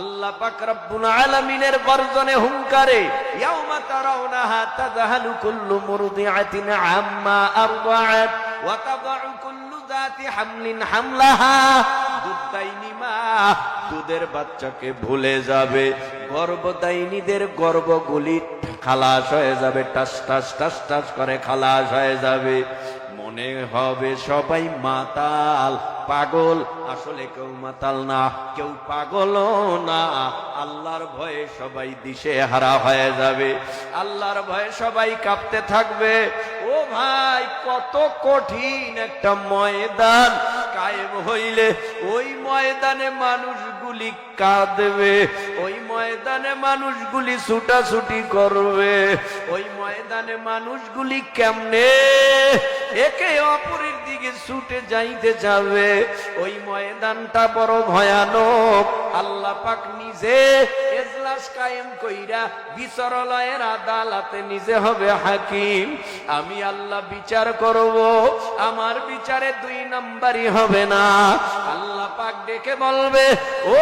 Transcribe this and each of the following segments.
আল্লাহ পাক রব্বুল আলামিনের গর্জনে হুঙ্কারে, ইয়াউমা তারাউনাহা তাযহালু কুল্লু মুরদিআতিন আম্মা আরদাআত, ওয়া তাদাউ কুল্লু যাতি হামলিন হামলাহা। দুধদাইনি মা, দুধের বাচ্চাকে ভুলে যাবে। গর্ভদাইনীদের গর্ভগুলি খালাস হয়ে যাবে, টাস টাস টাস টাস করে খালাস হয়ে যাবে। মনে হবে সবাই মাতাল। পাগল আসলে কেউ মাতাল না, কেউ পাগলও না। আল্লাহর ভয়ে সবাই দিশে হারা হয়ে যাবে। আল্লাহর ভয়ে সবাই কাঁপতে থাকবে। ও ভাই, কত কঠিন একটা ময়দান। কায়েম হইলে ওই ময়দানে মানুষগুলি কাঁদবে, ওই ময়দানে মানুষগুলি ছুটাছুটি করবে, ওই ময়দানে মানুষগুলি কেমনে একে অপরের দিকে ছুটে যাইতে যাবে। ওই ময়দানটা বড় ভয়ানক। আল্লাহ পাক নিজে এজলাস কায়েম কইরা আদালতে নিজে হবে হাকিম। আমি আল্লাহ বিচার করব। আমার বিচারে দুই নাম্বারই হবে না। আল্লাহ পাক ডেকে বলবে, ও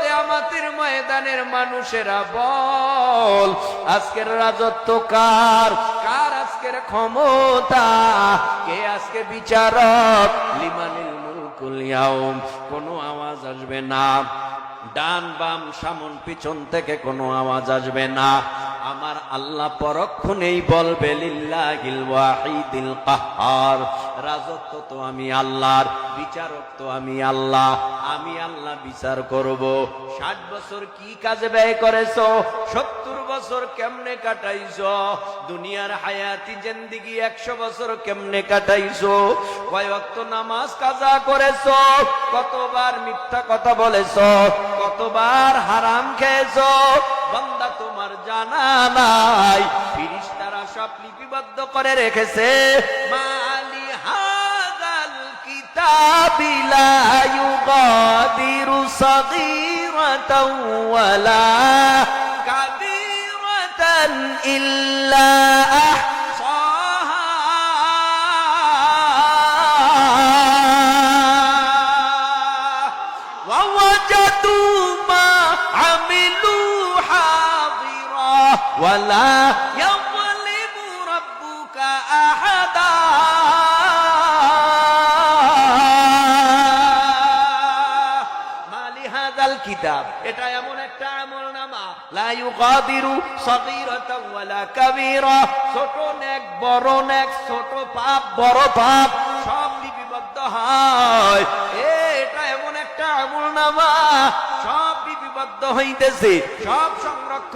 কেয়ামাতের ময়দানের মানুষেরা বল, আজকের রাজত্ব কার? কার আজকের ক্ষমতা? কে আজকে বিচারক? লিমানিল মুলকুল কোনো আওয়াজ আসবে না। ডান বাম সামন পিছন থেকে কোনো আওয়াজ আসবে না। আমার আল্লাহ পরক্ষণেই বলবে রাজত্ব তো আমি আল্লাহর, বিচারক তো আমি আল্লাহ। আমি আল্লাহ বিচার করব। ষাট বছর কি কাজে ব্যয় করেছ? সত্তর বছর কেমনে কাটাইছো? দুনিয়ার হায়াতি জেন্দিগি একশো বছর কেমনে কাটাইছো? কয় নামাজ কাজা করেছ? কতবার মিথ্যা কথা বলেছ? কতবার হারাম খেয়েছো, বান্দা তোমার জানা নাই। ফিরিস্তারা সব লিপিবদ্ধ করে রেখেছে। মালি হাদাল কিতাবি লা ইউগাদিরু সাগীরাতাও ওয়ালা কাবীরাতান ইল্লা আহসাহা ওয়ালা কিতাব। এটা এমন একটা আমল নামা লা ইউগাদিরু সাগীরাতাও ওয়ালা কাবীরা। ছোট নেক, বড় নেক, ছোট পাপ, বড় পাপ, সব লিপিবদ্ধ হয়। এটা এমন একটা আমল সব লিপিবদ্ধ হইতেছে। সব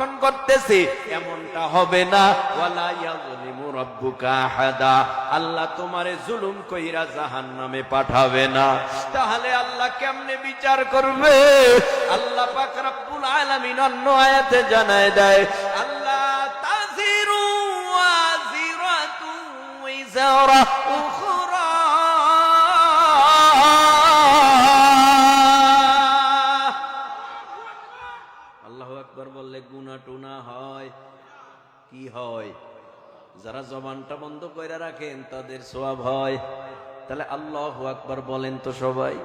সংরক্ষণ করতেছে, এমনটা হবে না। আল্লাহ তোমারে জুলুম কইরা জাহান্নামে পাঠাবে না। তাহলে আল্লাহ কেমনে বিচার করবে? আল্লাহ পাক আলামিন অন্য আয়াতে জানায় দেয়, আল্লাহ আকবার বললে গুনা টুনা হয়। কি হয়? যারা জবানটা বন্ধ করে রাখেন, তাদের সোয়াব হয়। তাহলে আল্লাহ আকবার বলেন তো সবাই।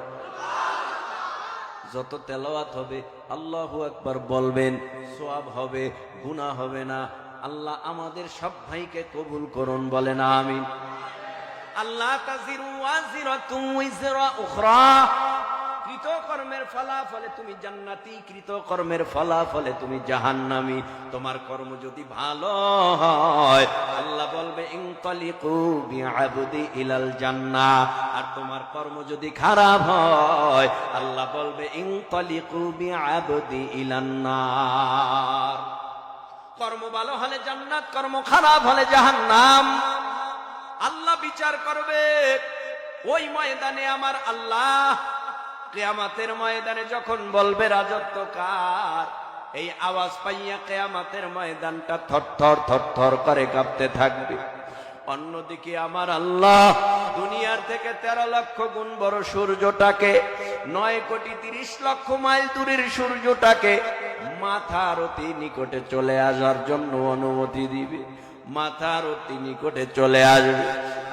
যত তেলাওয়াত হবে, আল্লাহু আকবার বলবেন সোয়াব হবে, গুনাহ হবে না। আল্লাহ আমাদের সব ভাইকে কবুল করুন, বলেন আমিন। আল্লাহ তাজিরু ওয়াজিরাতুন উইজরা কৃতকর্মের ফলাফলে তুমি জান্নাতি ফলাফলে তুমি জাহান্নামি। তোমার কর্ম যদি ভালো হয়, আল্লাহ বলবে ইলাল জান্নাহ। আর তোমার কর্ম যদি খারাপ হয়, আল্লাহ বলবে কর্ম ভালো হলে জান্নাত, কর্ম খারাপ হলে জাহান্নাম। আল্লাহ বিচার করবে, ওই ময়দানে আমার আল্লাহ কেয়ামাতের ময়দানে যখন বলবে রাজত্ব কার, এই আওয়াজ পাইয়া কেয়ামাতের ময়দানটা থরথর থরথর করে কাঁপতে থাকবে। অন্যদিকে আমার আল্লাহ দুনিয়ার থেকে তেরো লক্ষ গুণ বড় সূর্যটাকে, নয় কোটি তিরিশ লক্ষ মাইল দূরের সূর্যটাকে মাথার অতি নিকটে চলে আসার জন্য অনুমতি দিবে। মাথার অতি নিকটে চলে আসবে।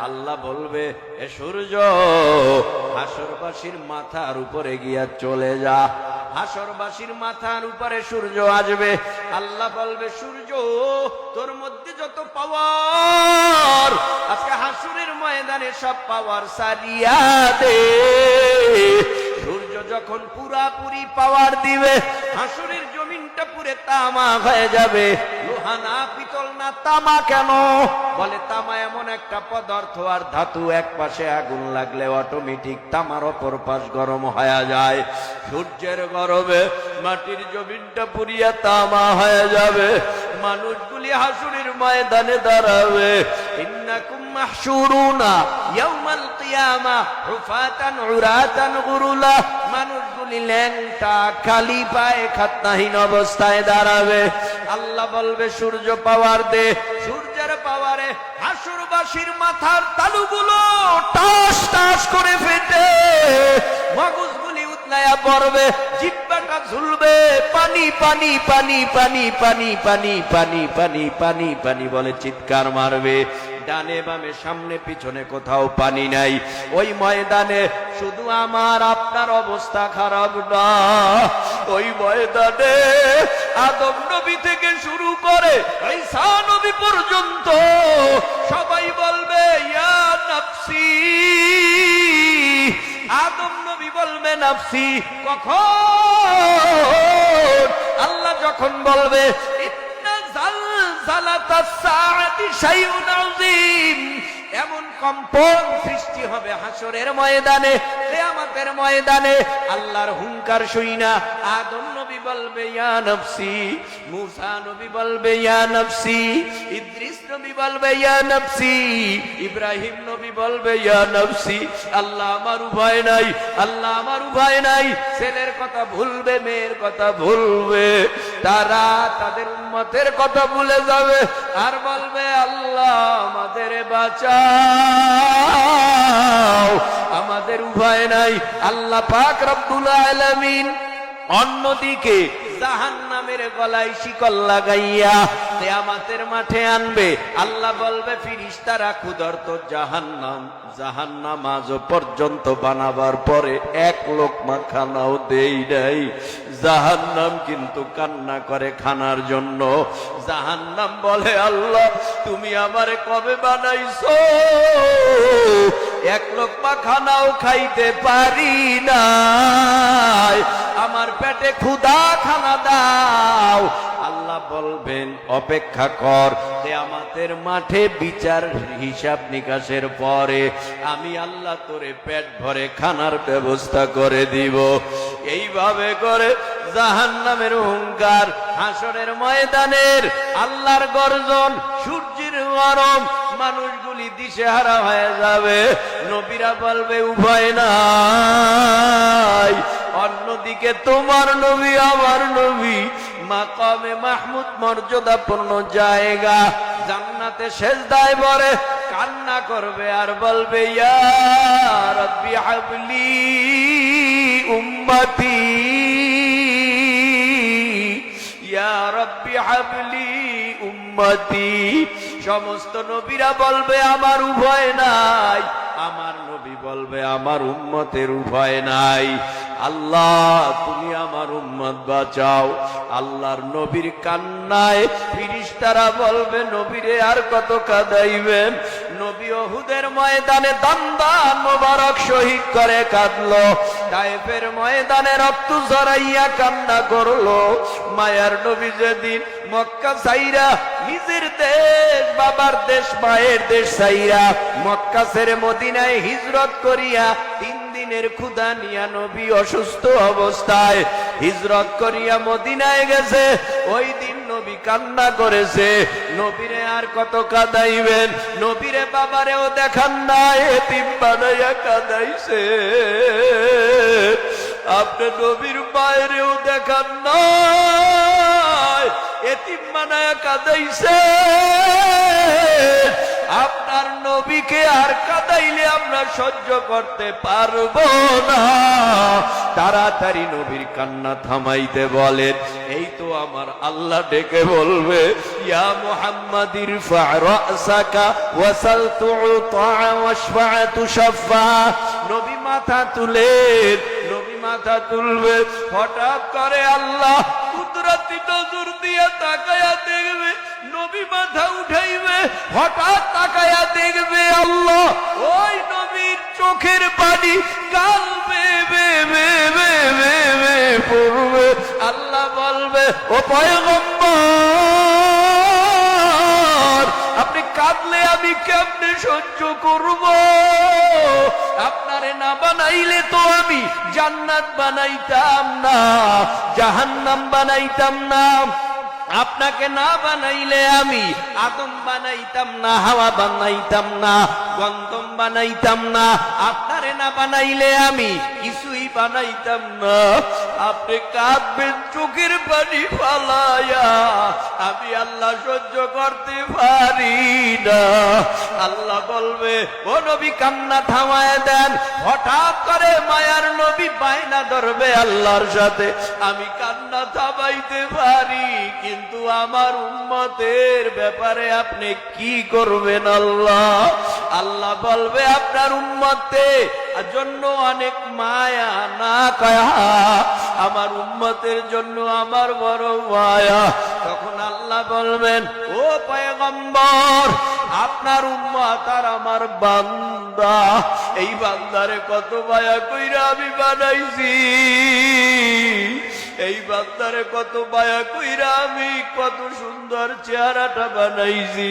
আল্লাহ বলবে, এ সূর্য, হাসরবাসীর মাথার উপরে গিয়া চলে যা। হাসরবাসীর মাথার উপরে সূর্য আসবে। আল্লাহ বলবে, সূর্য, তোর মধ্যে যত পাওয়ার, আজকে হাসুরের ময়দানে সব পাওয়ার সারিয়া দে। সূর্য যখন পুরাপুরি পাওয়ার দিবে, হাসুরের জমিনটা পুরে তামা হয়ে যাবে। লোহা না না তামা কেন? বলে, তামা এমন একটা পদার্থ আর ধাতু এক পাশে আগুন লাগলে অটোমেটিক তামার অপর পাশ গরম হয়ে যায়। সূর্যের গরমে মাটির জমিনটা পুরিয়া তামা হয়ে যাবে। মানুষগুলি হাসুরের ময়দানে দাঁড়াবে। ল্যাংটা, খালি পায়ে অবস্থায় দাঁড়াবে। আল্লাহ বলবে, সূর্য পাওয়ার দে। সূর্যের পাওয়ারে হাসুরবাসীর মাথার তালুগুলো টাস টাস করে ফেটে। মগজগুলি উতলায়া পড়বে জিব্বাটা ঝুলবে, পানি পানি পানি পানি পানি পানি পানি পানি পানি পানি বলে চিৎকার মারবে। ডানে বামে, সামনে, পিছনে কোথাও পানি নাই। ওই ময়দানে শুধু আমার আপনার অবস্থা খারাপ না। ওই ময়দানে আদম নবী থেকে শুরু করে ঈসা নবী পর্যন্ত সবাই বলবে, ইয়া নাফসি, আদম নাফসি, কখন? আল্লাহ যখন বলবে এমন কম্পন সৃষ্টি হবে হাসরের ময়দানে আমাদের ময়দানে। আল্লাহর হুঙ্কার শুইনা আদম নবী বলবে, ইয়া নফসি। মূসা নবী বলবে, ইয়া নফসি। ইদ্রিস নবী বলবে, ইয়া নফসি। ইব্রাহিম নবী বলবে, ইয়া নফসি। আল্লাহ আমার উভয় নাই, আল্লাহ আমার উভয় নাই। ছেলের কথা ভুলবে, মেয়ের কথা ভুলবে। তারা তাদের উম্মতের কথা ভুলে যাবে। আর বলবে, আল্লাহ আমাদের বাঁচাও। আমাদের উভয় নাই। আল্লাহ পাক রব্বুল আলামিন অন্যদিকে জাহান নামের শিকল লাগাইয়া মাঠে আনবে। আল্লাহ বলবে জাহান্নাম জাহান্নাম আজও পর্যন্ত বানাবার পরে এক লোক মাখানাও দেই নাই। জাহান্নাম কিন্তু কান্না করে খানার জন্য। জাহান্নাম বলে, আল্লাহ, তুমি আমারে কবে বানাইছো? এক লোকমা খানাও খাইতে পারি না আমার পেটে ক্ষুধা খানা দাও। আল্লাহ বলবেন, অপেক্ষা কর আমাদের মাঠে বিচার হিসাব নিকাশের পরে আমি আল্লাহ তোরে পেট ভরে খানার ব্যবস্থা করে দিব। এইভাবে করে জাহান হুঙ্কার ময়দানের আল্লাহর গর্জন, সূর্যের মানুষগুলি দিশেহারা হয়ে যাবে। নবীরা বলবে, উভয় নাই। অন্যদিকে তোমার নবী, আমার নবী, মাকামে মাহমুদ মর্যাদাপূর্ণ জায়গা। জান্নাতে শেষ দায় বরে কান্না করবে আর বলবে, ইয়া রব্বি হাবলি উম্মতি। রব্বি হাবলি উম্মতি। সমস্ত নবীরা বলবে, আমার উভয় নাই। আমার নবী বলবে, আমার উম্মতের উভয় নাই। আল্লাহ, তুমি আমার উম্মত বাঁচাও। আল্লাহর নবীর কান্নায় ফিরিস্তারা বলবে, নবীরে আর কত কাঁদাইবেন? নবী ওহুদের ময়দানে দান্দান মোবারক শহীদ করে কাঁদলো। টাইফের ময়দানে রক্ত জড়াইয়া কান্না করল। মায়ার নবী যেদিন মক্কা সাইরা নিজের দেশ, বাবার দেশ, মায়ের দেশ সাইরা মক্কা ছেড়ে মদিনায় হিজরত করিয়া তিন দিনের ক্ষুদা নিয়া নবী অসুস্থ অবস্থায় হিজরত করিয়া মদিনায় গেছে। ওই দিন নবী কান্না করেছে। নবীরে আর কত কাঁদাইবেন? নবীরে বাবারেও দেখান না, এতিম বানাইয়া কাঁদাইছে। আপনি নবীর বাইরেও দেখান না, এতিম বানায়া কাঁদাইছে। নবীকে আর কাদাইলে আমরা সহ্য করতে পারব না। তাড়াতাড়ি নবীর কান্না থামাইতে বলেন, এই তো আমার আল্লাহ ডেকে বলবে, ইয়া মুহাম্মাদ ইরফা রাসাকা ওয়াসাল তুতা ওয়াশফা তুশাফা নবী মাথা তুলেন নবী মাথা তুলবে, হঠাৎ করে আল্লাহ কুদরতি নজর দিয়ে তাকায়া দেখবে নবী মাথা উঠাইবে, হঠাৎ তাকায়া দেখবে আল্লাহ ওই নবীর চোখের পানি কাল বে বে বে বে বে বে পড়বে। আল্লাহ বলবে, ও পয়গম্বর, আপনি কাঁদলে আমি কেমনে সহ্য করব? আপনারে না বানাইলে তো আমি জান্নাত বানাইতাম না, জাহান্নাম বানাইতাম না। আপনাকে না বানাইলে আমি আদম বানাইতাম না হাওয়া বানাইতাম না গন্ধম বানাইতাম না আপনারে না বানাইলে আমি? কিছুই বানাইতাম না। আপনি কাঁদবেন, চোখের পানি ফালায়া আমি আল্লাহ সহ্য করতে পারি না। আল্লাহ বলবে, ও নবী, কান্না থামায় দেন। হঠাৎ করে মায়ার নবী বায়না ধরবে আল্লাহর সাথে। আমি কান্না থামাইতে পারি, কিন্তু আমার উম্মতের ব্যাপারে আপনি কি করবেন আল্লাহ? আল্লাহ বলবে, আপনার উম্মতে জন্য অনেক মায়া না কয়া আমার উম্মতের জন্য আমার বড় মায়া। তখন আল্লাহ বলবেন, ও পয়গম্বর, আপনার উম্মত আর আমার বান্দা। এই বান্দারে কত মায়া কইরা আমি বানাইছি। এই বান্দারে কত মায়া কইরা আমি, কত সুন্দর চেহারাটা বানাইছি।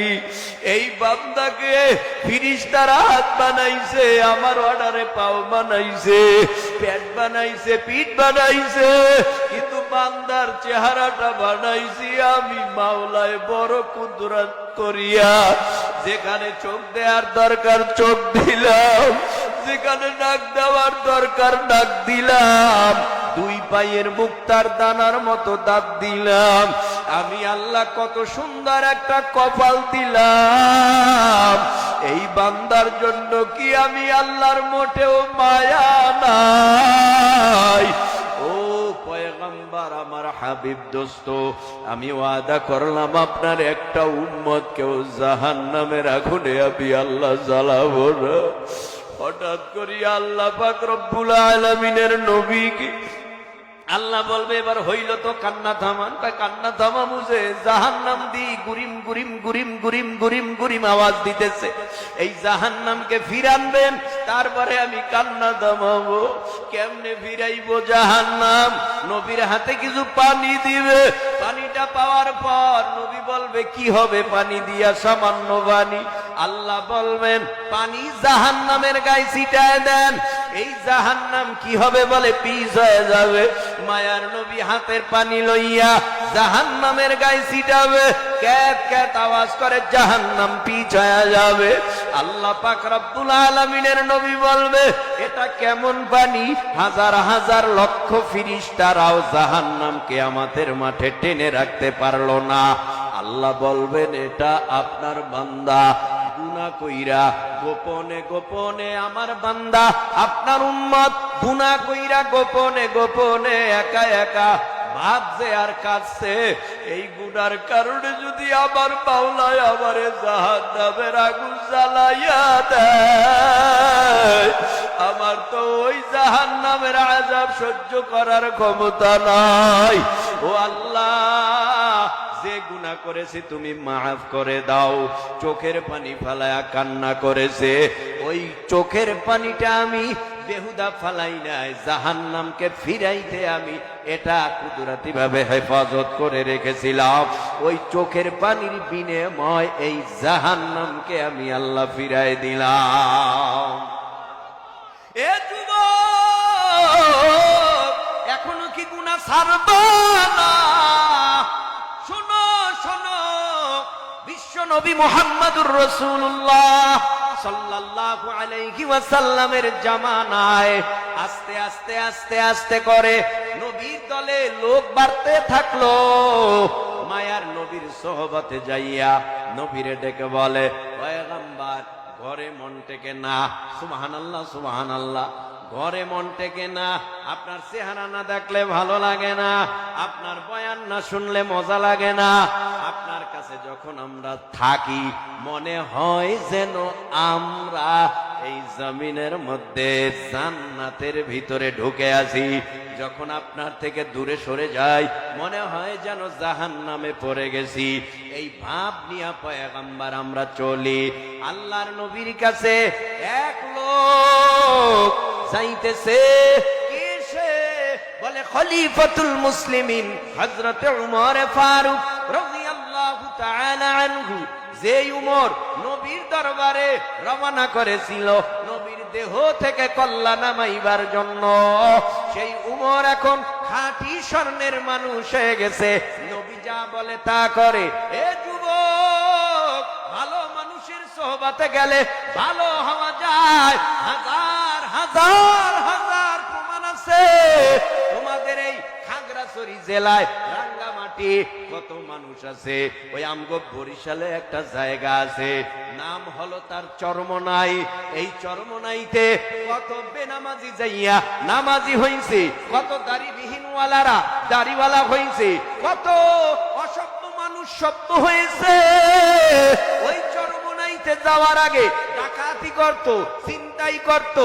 এই বান্দাকে ফিরিস্তারা হাত বানাইছে, আমার অর্ডারে পাও বানাইছে, পেট বানাইছে, পিঠ বানাইছে, কিন্তু বান্দার চেহারাটা বানাইছি আমি মাওলায় বড় কুদরত করিয়া। যেখানে চোখ দেওয়ার দরকার, চোখ দিলাম। যেখানে নাক দেওয়ার দরকার, নাক দিলাম। দুই পায়ের মুক্তার দানার মতো দাঁত দিলাম। আমি আল্লাহ কত সুন্দর একটা কপাল দিলাম। এই বান্দার জন্য কি আমি আল্লাহর মোটেও মায়া নাই? ও পয়গম্বর, আমার হাবিব দোস্ত, আমি ওয়াদা করলাম আপনার একটা উম্মত, কেউ জাহান নামের আগুনে আমি আল্লাহ জ্বালাবো হঠাৎ করি আল্লাহ পাক রব্বুল আলমিনের নবীকে আল্লাহ বলবে, এবার হইল তো কান্না থামান। তা কান্না থামা বুঝে জাহান নাম দি গুরিম গুরিম গুরিম গুরিম গুরিম গুরিম আওয়াজ দিতেছে। এই জাহান নামকে ফিরানবেন, তারপরে আমি কান্না থামাবো। কেমনে ফিরাইবো জাহান নাম নবীর হাতে কিছু পানি দিবে। পানিটা পাওয়ার পর নবী বলবে, কি হবে পানি দিয়া সামান্য পানি? আল্লাহ বলবেন, পানি জাহান নামের গায়ে ছিটায় দেন। এই জাহান নাম কি হবে বলে পিস হয়ে যাবে। মায়ার নবী হাতের পানি লইয়া জাহান নামের গায়ে ছিটাবে। ক্যাত ক্যাত আওয়াজ করে জাহান নাম পিছ হয়ে যাবে। আল্লাহ পাক রব্বুল আলমিনের নবী বলবে, এটা কেমন পানি? হাজার হাজার লক্ষ ফিরিস্তারাও জাহান নামকে আমাদের মাঠে টেনে রাখতে পারল না। আল্লাহ বলবেন, এটা আপনার বান্দা। গুনা কইরা, গোপনে গোপনে আমার বান্দা, আপনার উম্মত গুনা কইরা গোপনে গোপনে একা একা ভাবছে আর কাছে এই গুনার কারণে যদি আমার পাওলায় আমারে জাহান নামের আগুন জ্বালাইয়া দেয়, আমার তো ওই জাহান নামের আজাব সহ্য করার ক্ষমতা নাই। ও আল্লাহ যে গুণা করেছে তুমি মাফ করে দাও। চোখের পানি ফালায়া কান্না করেছে। ওই চোখের পানিটা আমি বেহুদা ফালাই নাই জাহান নামকে ফিরাইতে আমি এটা কুদরাতি ভাবে হেফাজত করে রেখেছিলাম। ওই চোখের পানির বিনিময় এই জাহান নামকে আমি আল্লাহ ফিরাই দিলাম। এ যুবক, এখনও কি গুণা ছাড়ব না? নবী মোহাম্মদুর রসুল্লাহ সাল্লাল্লাহু আলাইহি ওয়াসাল্লামের জামানায় আস্তে আস্তে আস্তে আস্তে করে নবীর দলে লোক বাড়তে থাকল। মায়ার নবীর সোহবতে যাইয়া নবীরে ডেকে বলে পয়গম্বর ঘরে মন টেকে না। সুবাহান আল্লাহ সুবাহান আল্লাহ ঘরে মন টেকে না। আপনার চেহারা না দেখলে ভালো লাগে না। আপনার বয়ান না শুনলে মজা লাগে না। আপনার কাছে যখন আমরা থাকি, মনে হয় যেন আমরা এই জমিনের মধ্যে জান্নাতের ভিতরে ঢুকে আছি। যখন আপনার থেকে দূরে সরে যাই, মনে হয় যেন জাহান নামে পড়ে গেছি। এই ভাব নিয়ে পয়গাম্বার, আমরা চলি। আল্লাহর নবীর কাছে এক লোক সে? বলে, খলিফাতুল মুসলিমিন হযরত উমর ফারুক তাআলা আনহু। যে উমর দরবারে রওনা করেছিল। নবীর দেহ থেকে কল্লা নামাইবার জন্য। সেই উমর এখন খাঁটি স্বর্ণের মানুষ হয়ে গেছে। নবী যা বলে তা করে। এ যুবক, ভালো মানুষের সোহবাতে গেলে ভালো হওয়া যায়। হাজার হাজার হাজার প্রমাণ আছে। তোমাদের এই খাগড়াছড়ি জেলায় রাঙ্গামাটি কত মানুষ আছে। ওই আমগো বরিশালে একটা জায়গা আছে, নাম হলো তার চরমনাই। এই চরমনাইতে কত বেনামাজি যাইয়া নামাজি হইছে, কত দাড়িবিহীনওয়ালারা দাড়িওয়ালা হইছে, কত অসভ্য মানুষ সভ্য হয়েছে। ওই চরমনাইতে যাওয়ার আগে ডাকাতি করত চিন্তাই করত,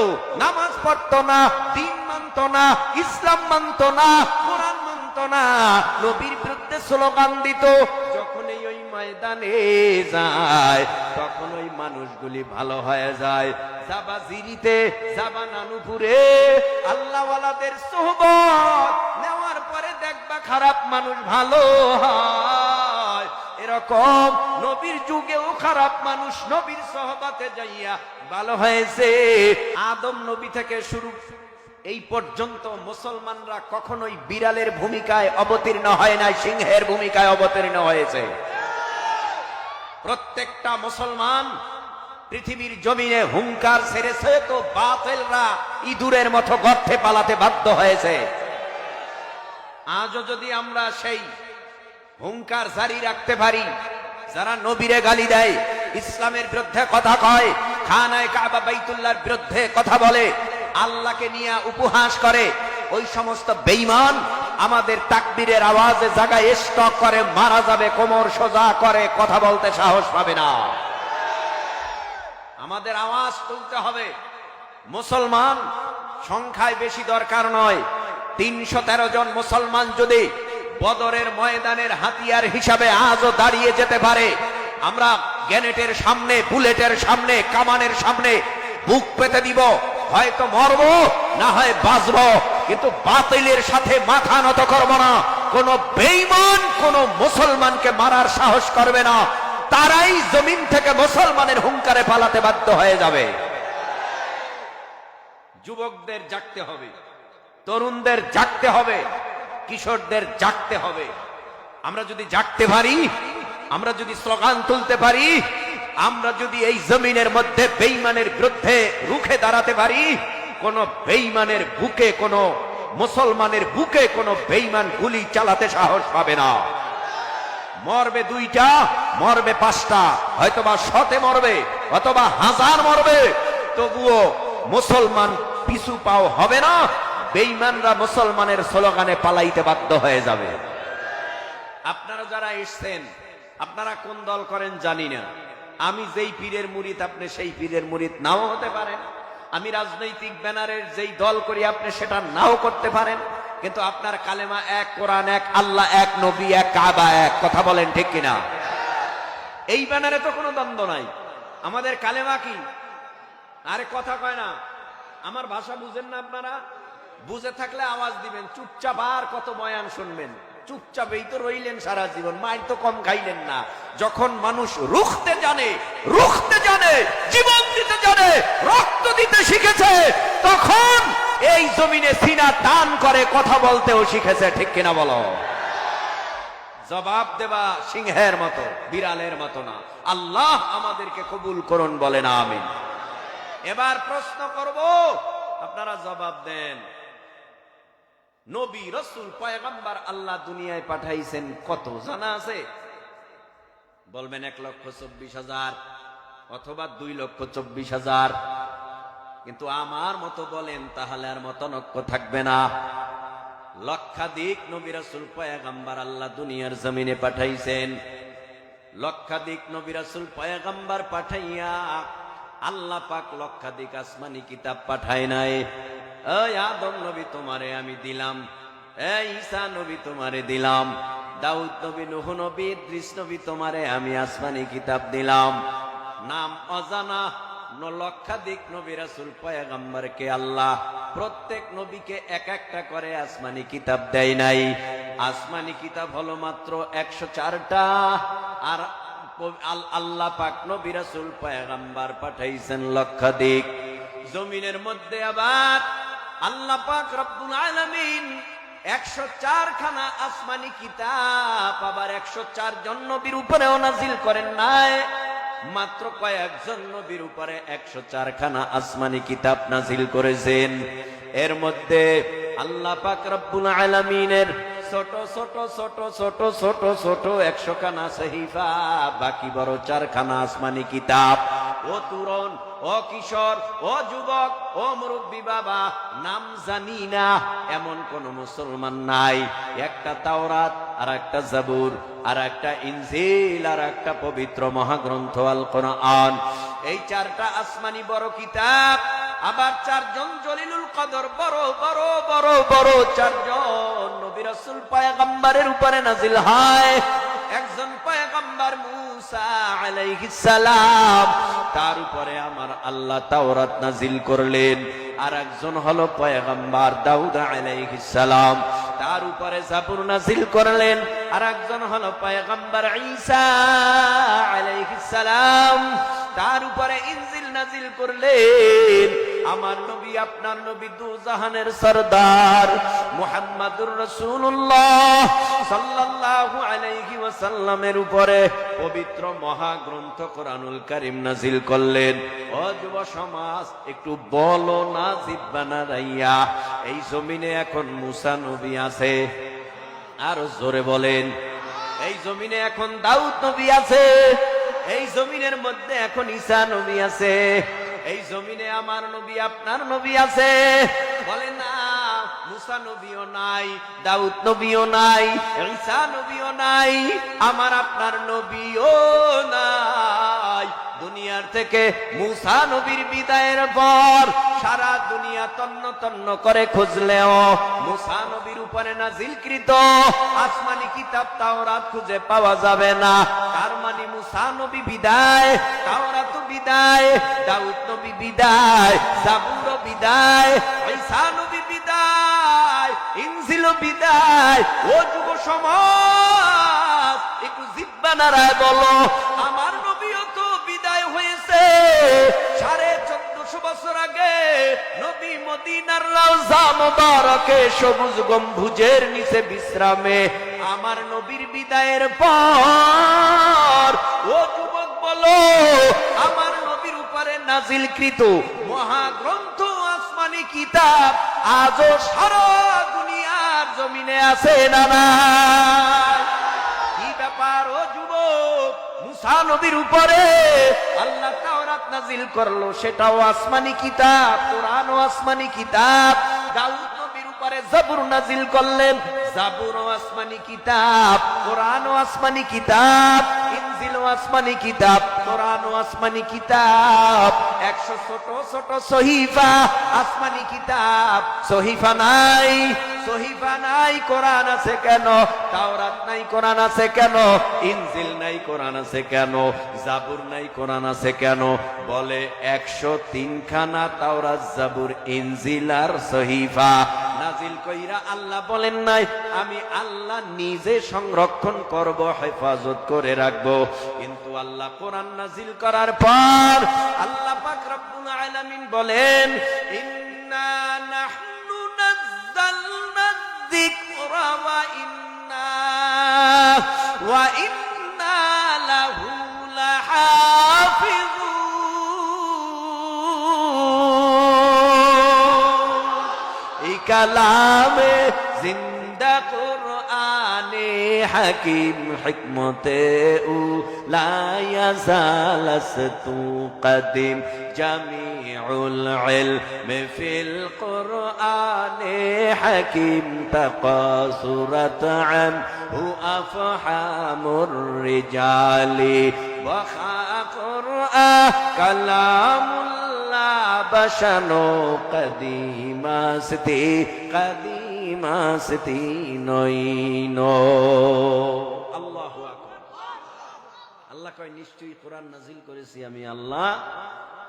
নামাজ পড়ত না, দিন মানত না, ইসলাম মানত না, কোরআন মানত না, নবীর স্লোগান দিত যখন এই ওই ময়দানে যায়, তখন ওই মানুষগুলি ভালো হয়ে যায়। যাবা জিরিতে, যাবা নানুপুরে, আল্লাহওয়ালাদের সোহবত নেওয়ার পরে দেখবা খারাপ মানুষ ভালো হয়। এরকম নবীর যুগেও খারাপ মানুষ নবীর সহবাতে যাইয়া ভালো হয়েছে। আদম নবী থেকে শুরু এই পর্যন্ত মুসলমানরা কখনোই বিড়ালের ভূমিকায় অবতীর্ণ হয় নাই, সিংহের ভূমিকায় অবতীর্ণ হয়েছে। প্রত্যেকটা মুসলমান পৃথিবীর জমিনে হুঙ্কার ছেড়েছে তো বাতেলরা ইঁদুরের মতো গর্থে পালাতে বাধ্য হয়েছে। আজও যদি আমরা সেই হুঙ্কার জারি রাখতে পারি, যারা নবীরে গালি দেয়, ইসলামের বিরুদ্ধে কথা কয়, খানায় কাবা বাইতুল্লাহর বিরুদ্ধে কথা বলে আল্লাহকে নিয়ে উপহাস করে। ওই সমস্ত বেঈমান আমাদের তাকবীরের আওয়াজে জায়গায় স্টক করে, মারা যাবে, কোমর সোজা করে, কথা বলতে সাহস পাবে না। আমাদের আওয়াজ তুলতে হবে। মুসলমান সংখ্যায় বেশি দরকার নয়। তিনশো তেরো জন মুসলমান যদি বদরের ময়দানের হাতিয়ার হিসাবে আজও দাঁড়িয়ে যেতে পারে, আমরা গ্যানেটের সামনে, বুলেটের সামনে, কামানের সামনে বুক পেতে দিব। হয়তো মরব, না হয় বাঁচব। কিন্তু বাতিলের সাথে মাথা নত করব না। কোন বেইমান কোন মুসলমানকে মারার সাহস করবে না। তারাই জমিন থেকে মুসলমানের হুঙ্কারে পালাতে বাধ্য হয়ে যাবে। যুবকদের জাগতে হবে, তরুণদের জাগতে হবে, কিশোরদের জাগতে হবে। আমরা যদি জাগতে পারি, আমরা যদি স্লোগান তুলতে পারি আমরা যদি এই জমিনের মধ্যে বেইমানের বিরুদ্ধে রুখে দাঁড়াতে পারি, কোন বেইমানের বুকে, কোন মুসলমানের বুকে কোন বেইমান গুলি চালাতে সাহস পাবে না। মরবে দুইটা, মরবে পাঁচটা, হয়তোবা শতে মরবে, অথবা হাজার মরবে, তবুও মুসলমান পিছু পাও হবে না বেইমানরা মুসলমানের স্লোগানে পালাইতে বাধ্য হয়ে যাবে। আপনারা যারা এসছেন, আপনারা কোন দল করেন জানি না। আমি যেই পীরের মুরিদ, আপনি সেই পীরের মুরিদ নাও হতে পারেন। আমি রাজনৈতিক ব্যানারের যেই দল করি, আপনি সেটা নাও করতে পারেন। কিন্তু আপনার কালেমা এক, কোরআন এক, আল্লাহ এক, নবী এক, কাবা এক, কথা বলেন ঠিক কিনা? এই ব্যানারে তো কোনো দ্বন্দ্ব নাই। আমাদের কালেমা কি? আরে কথা কয় না। আমার ভাষা বুঝেন না আপনারা? বুঝে থাকলে আওয়াজ দিবেন। চুপচাপ আর কত বয়ান শুনবেন। চুপচাপ এই তো রইলেন সারা জীবন। মায়ের তো কম খাইলেন না। যখন মানুষ রুখতে জানে রুখতে জানে, জীবন দিতে জানে, রক্ত দিতে শিখেছে, তখন এই জমিনে সিনা টান করে, কথা বলতেও শিখেছে, ঠিক কিনা বলো? জবাব দেবা সিংহের মতো, বিড়ালের মতো না। আল্লাহ আমাদেরকে কবুল করুন বলে না আমি এবার প্রশ্ন করব, আপনারা জবাব দেন। নবী রসুল পয়গাম্বার আল্লাহ দুনিয়ায় পাঠাইছেন, কত জানা আছে? বলবেন এক লক্ষ চব্বিশ হাজার অথবা দুই লক্ষ চব্বিশ হাজার। কিন্তু আমার মতো বলেন, তাহলে আর মতনক্য থাকবে না। লক্ষাধিক নবী রাসুল পয়াগাম্বার আল্লাহ দুনিয়ার জমিনে পাঠাইছেন। লক্ষাধিক নবী রাসুল পয়াগাম্বার পাঠাইয়া আল্লাহ পাক লক্ষাধিক আসমানি কিতাব পাঠায় নাই। এই আদম নবী তোমারে আমি দিলাম। এই ঈসা নবী তোমারে দিলাম। দাউদ নবী, নুহ নবী, ইদ্রিস নবী তোমারে আমি আসমানি কিতাব দিলাম। নাম অজানা লক্ষাধিক নবী রাসুল, পয়াগাম্বারকে আল্লাহ। প্রত্যেক নবীকে এক একটা করে আসমানি কিতাব দেয় নাই। আসমানি কিতাব হলো মাত্র একশো চারটা। আর আল- আল্লাহ পাক নবী রাসুল, পয়াগাম্বার পাঠাইছেন লক্ষাধিক। জমিনের মধ্যে আবার আল্লাহ পাক রব্বুল আলামিন একশো চার খানা আসমানি কিতাব আবার একশো চার জন নবীর উপরেও নাজিল করেন নাই। মাত্র কয়েকজন নবীর উপরে একশো চারখানা আসমানি কিতাব নাজিল করেছেন। এর মধ্যে আল্লাহ পাক রব্বুল আলামিনের ছোট ছোট ছোট ছোট ছোট ছোট একশো খানা সহিফা, বাকি বড় চারখানা আসমানি কিতাব। ও তুরন, ও কিশোর, ও যুবক, ও মুরব্বী বাবা, নাম জানি না এমন কোন মুসলমান নাই। একটা তাওরাত আর একটা জাবুর আর একটা ইনজিল আর একটা পবিত্র মহাগ্রন্থ আল কোরআন এই চারটা আসমানি বড় কিতাব, আবার চারজন জলিলুল কদর, বড় বড় বড় বড় চারজন নবী রাসূল পয়গম্বরের উপরে নাজিল হয়। একজন পয়গম্বর মুসা আলাইহিস সালাম তার উপরে আমার আল্লাহ তাওরাত নাজিল করলেন। আর একজন হলো পয়গম্বর দাউদ আলাইহিস সালাম। তার উপরে জাবুর নাজিল করলেন। আর একজন হলো পয়গম্বর ঈসা আলাইহিস সালাম। তার উপরে ইনজিল নাজিল করলেন। আমার নবী, আপনার নবী দু জাহানের সরদার মুহাম্মাদুর রাসূলুল্লাহ সাল্লাল্লাহু আলাইহি ওয়াসাল্লামের উপরে পবিত্র মহাগ্রন্থ কোরআনুল কারীম নাজিল করলেন। ও যুব সমাজ, একটু বলো না জিব্বানা রাইয়া, এই জমিনে এখন মুসা নবী আছে? আর জোরে বলেন, এই জমিনে এখন দাউদ নবী আছে? এই জমিনের মধ্যে এখন ঈসা নবী আছে? এই জমিনে আমার নবী, আপনার নবী আছে। বলে, না, মুসা নবীও নাই, দাউদ নবীও নাই, ঈসা নবীও নাই, আমার আপনার নবীও নাই। দুনিয়ার থেকে মুসা নবীর বিদায়ের পর সারা দুনিয়া তন্ন তন্ন করে খুঁজলেও মুসা নবীর উপরে নাজিলকৃত আসমানি কিতাব তাওরাত খুঁজে পাওয়া যাবে না। তার মানে মুসা নবী বিদায়, তাওরাত বিদায়, দাউদ নবী বিদায়, জাবুর বিদায়, ঈসা নবী বিদায়, ইনজিল বিদায়, ও যুব সমাজ একটু জিব্বা নাড়ায় বলো বছর আগে নবী মদিনার রওজা মোবারকে সবুজ গম্বুজের নিচে বিশ্রামে আমার নবীর বিদায়ের পর, ও যুবক বলো, আমার নবীর উপরে নাজিলকৃত মহাগ্রন্থ আসমানি কিতাব আজও সারা দুনিয়ার জমিনে আছে না নাই? কি ব্যাপার ও যুবক মুসা নবীর উপরে আল্লাহ নাজিল করল, সেটাও আসমানি কিতাব কোরআন আসমানি কিতাব। দাউদ নবীর উপরে জাবুর নাজিল করলেন জাবুর ও আসমানি কিতাব কোরআন আসমানি কিতাব। ইনজিল নাই, কোরআন আছে কেন? জাবুর নাই, কোরআন আছে কেন? বলে একশো তিনখানা তাওরাত, জাবুর, ইনজিল আর সহিফা। নাজিল কইরা আল্লাহ বলেন নাই, আমি আল্লাহ নিজে সংরক্ষণ করব, হেফাজত করে রাখব। কিন্তু আল্লাহ কোরআন নাজিল করার পর আল্লাহ পাক রব্বুল আলামিন বলেন, ইন্না নাহনু নাযালনা যিকরা ওয়া ইন্না ওয়া ইন্না লাহু লাহাফিজুন। حكيم حكمته لا يزال ست قديم جميع العلم في القرآن. حكيم تقاصرة عم هو أفحام الرجال. وخا قرآن كلام الله بشنو قديم ستي قديم আল্লাহ আল্লাহ কয়, নিশ্চয়ই কোরআন নাজিল করেছি আমি আল্লাহ।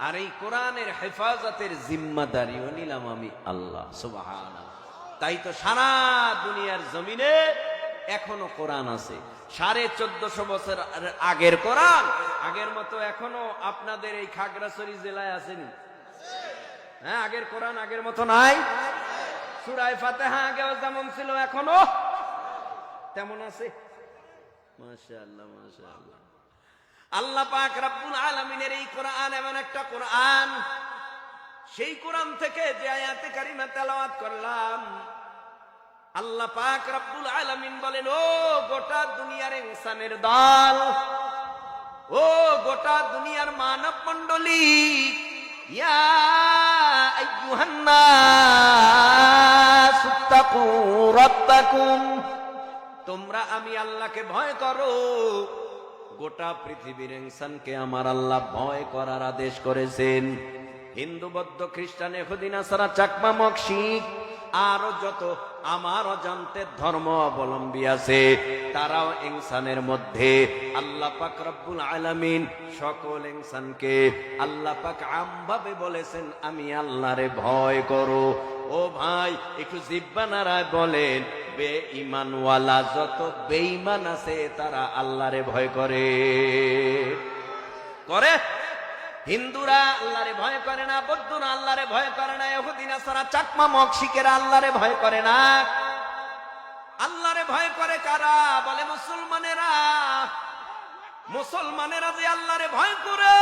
আর এই কোরআনের হেফাজতের জিম্মাদারিও নিলাম আমি আল্লাহ। তাই তো সারা দুনিয়ার জমিনে এখনও কোরআন আছে। সাড়ে চোদ্দশো বছর আগের কোরআন। আগের মতো এখনও আপনাদের এই খাগড়াছড়ি জেলায় আসেনি। হ্যাঁ আগের কোরআন আগের মতো নাই। সুরায় ফাতেহা আগেও যেমন ছিল এখনও তেমন আছে। মাশাআল্লাহ মাশাআল্লাহ। আল্লাহ পাক রব্বুল আলামিনের এই কোরআন এমন একটা কোরআন। সেই কোরআন থেকে যে আয়াতে কারিমা তেলাওয়াত করলাম আল্লাহ পাক রব্বুল আলামিন বলেন ও গোটা দুনিয়ার ইনসানের দল ও গোটা দুনিয়ার মানব মণ্ডলী ইয়া আইয়ুহান الناس اتقوا ربكم তোমরা আমি আল্লাহকে ভয় করো। গোটা পৃথিবীর ইনসানকে আমার আল্লাহ ভয় করার আদেশ করেছেন। হিন্দু, বৌদ্ধ, খ্রিস্টান এহুদিনা সারা চাকমা মকশিক আরও যত আমার অজান্তের ধর্ম অবলম্বী আছে। তারাও ইনসানের মধ্যে। আল্লাহ পাক রব্বুল আলামিন সকল ইনসানকে আল্লাহ পাক আমভাবে বলেছেন, আমি আল্লাহরে ভয় করো। ও ভাই, একটু জিব্বানারায় বলেন বে ইমানওয়ালা যত বেঈমান আছে, তারা আল্লাহরে ভয় করে। করে? হিন্দুরা আল্লাহরে ভয় করে না, বৌদ্ধরা আল্লাহরে ভয় করে না এহুদিনা সারা চাকমা মকশিকেরা আল্লাহরে ভয় করে না। আল্লাহরে ভয় করে কারা? বলে মুসলমানেরা। মুসলমানেরা যে আল্লাহরে ভয় করে,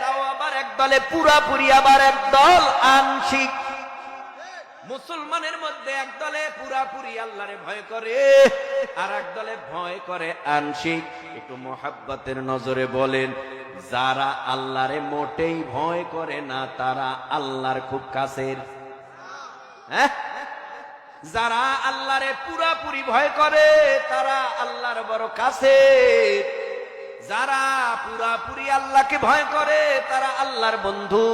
তাও আবার এক একদলে পুরাপুরি, আবার একদল আংশিক। মুসলমানের মধ্যে এক একদলে পুরাপুরি আল্লাহরে ভয় করে, আর একদলে ভয় করে আংশিক। একটু মোহাব্বতের নজরে বলেন যারা আল্লাহরে মোটেই ভয় করে না, তারা আল্লাহর খুব কাছের। হ্যাঁ? যারা আল্লাহরে পুরাপুরি ভয় করে, তারা আল্লাহর বড় কাছে যারা পুরাপুরি আল্লাহকে ভয় করে, তারা আল্লাহর বন্ধু।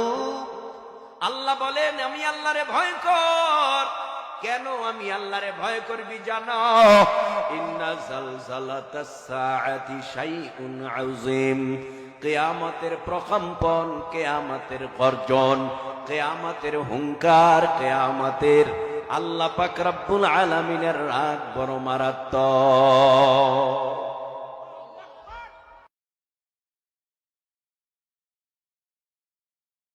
আল্লাহ বলেন, আমি আল্লাহরে ভয় কর। কেন আমি আল্লাহরে ভয় করবি জানো? কিয়ামতের প্রকম্পন কেয়ামতের গর্জন কেয়ামতের হুঙ্কার কেয়ামতের আল্লাহ পাক রব্বুল আলামিনের রাগ বড় মারাত্মক।